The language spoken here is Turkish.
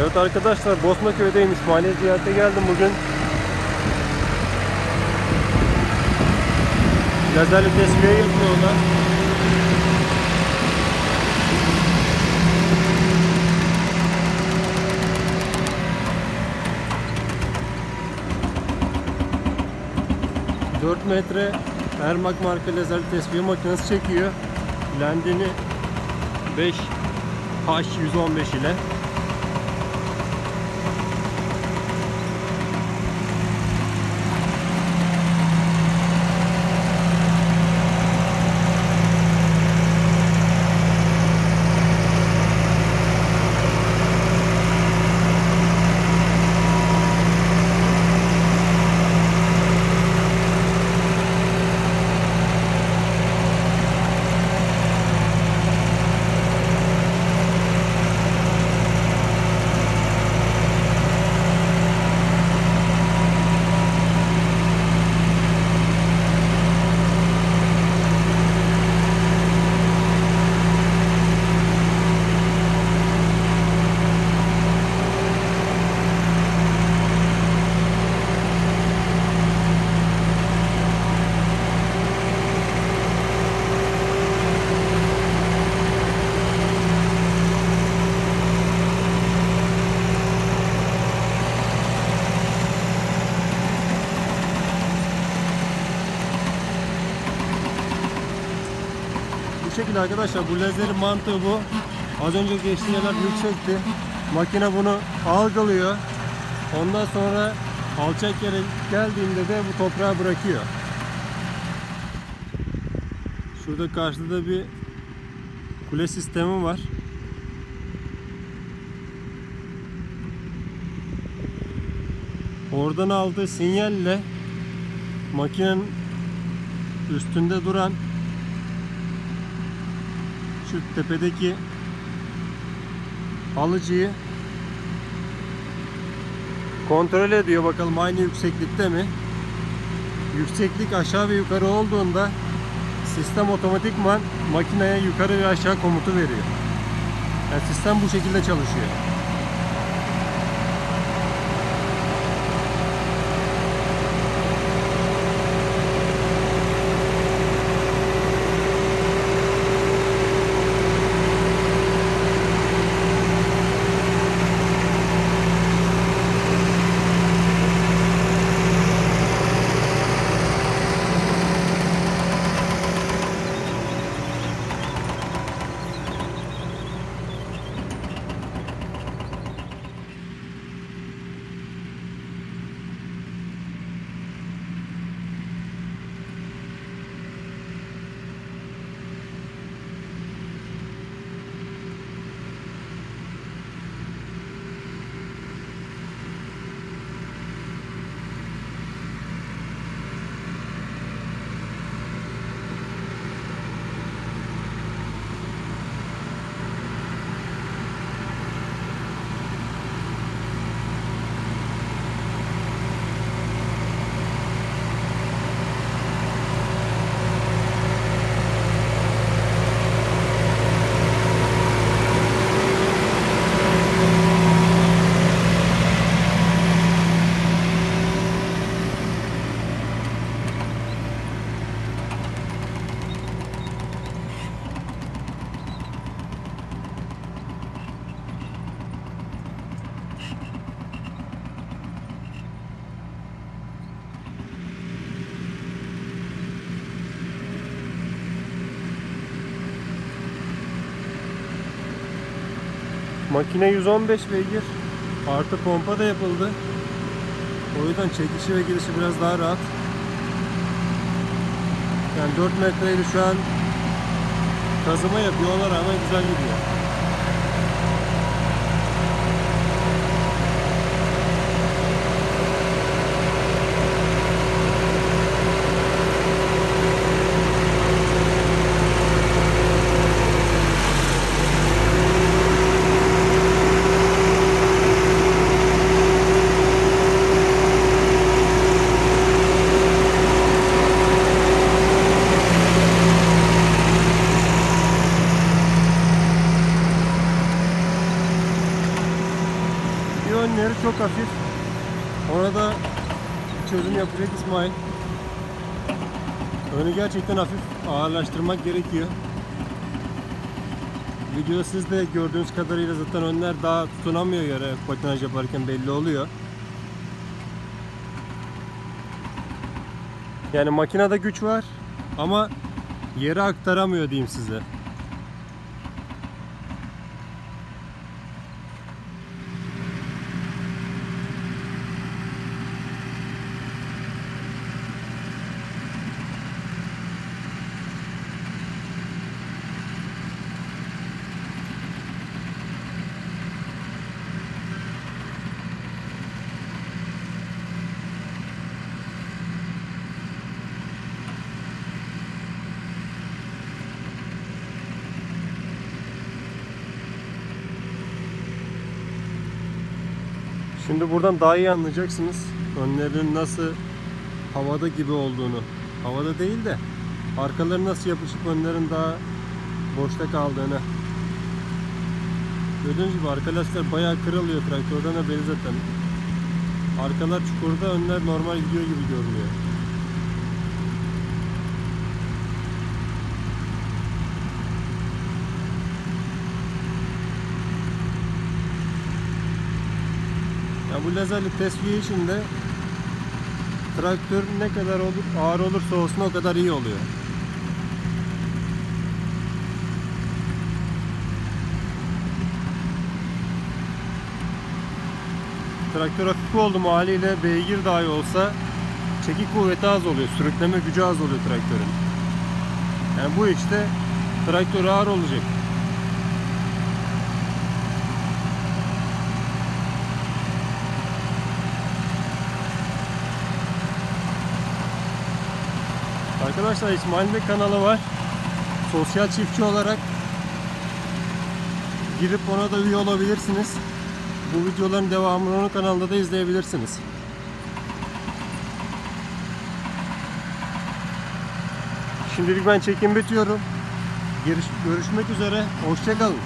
Evet arkadaşlar Bosnaköy'deyim. İsmail'e ziyarete geldim bugün. Lazerli tesviye yapıyorlar. ...4 metre Ermak marka lazer tesviye makinesi çekiyor. Landini 5 H115 ile Şekilde arkadaşlar bu lazerin mantığı bu. Az önce geçtiği yerler yüksekti. Makine bunu algılıyor. Ondan sonra alçak yere geldiğinde de bu toprağa bırakıyor. Şurada karşıda bir kule sistemi var. Oradan aldığı sinyalle makinenin üstünde duran şu tepedeki alıcıyı kontrol ediyor bakalım aynı yükseklikte mi? Yükseklik aşağı ve yukarı olduğunda sistem otomatikman makineye yukarı ve aşağı komutu veriyor. Yani sistem bu şekilde çalışıyor. Makine 115 beygir. Artı pompa da yapıldı. O yüzden çekişi ve girişi biraz daha rahat. Yani 4 metreydi şu an kazıma yapıyor ona rağmen güzel gidiyor. Önleri çok hafif. Ona da çözüm yapacak İsmail. Önü gerçekten hafif ağırlaştırmak gerekiyor. Videoda siz de gördüğünüz kadarıyla zaten önler daha tutunamıyor yere patinaj yaparken belli oluyor. Yani makinede güç var ama yere aktaramıyor diyeyim size. Şimdi buradan daha iyi anlayacaksınız önlerin nasıl havada gibi olduğunu. Havada değil de arkaları nasıl yapışıp önlerin daha boşta kaldığını. Gördüğünüz gibi arka lastikler bayağı kırılıyor traktörden de belli zaten. Arkalar çukurda önler normal gidiyor gibi görünüyor. Ya bu lazerli tesviye işinde traktör ne kadar olur, ağır olursa olsun o kadar iyi oluyor. Traktör hafif oldu mu haliyle beygir dahi olsa çekik kuvveti az oluyor, sürükleme gücü az oluyor traktörün. Yani bu işte traktör ağır olacak. Arkadaşlar İsmail'in de kanalı var. Sosyal çiftçi olarak girip ona da üye olabilirsiniz. Bu videoların devamını onun kanalında da izleyebilirsiniz. Şimdilik ben çekim bitiyorum. Görüş- Görüşmek üzere. Hoşçakalın.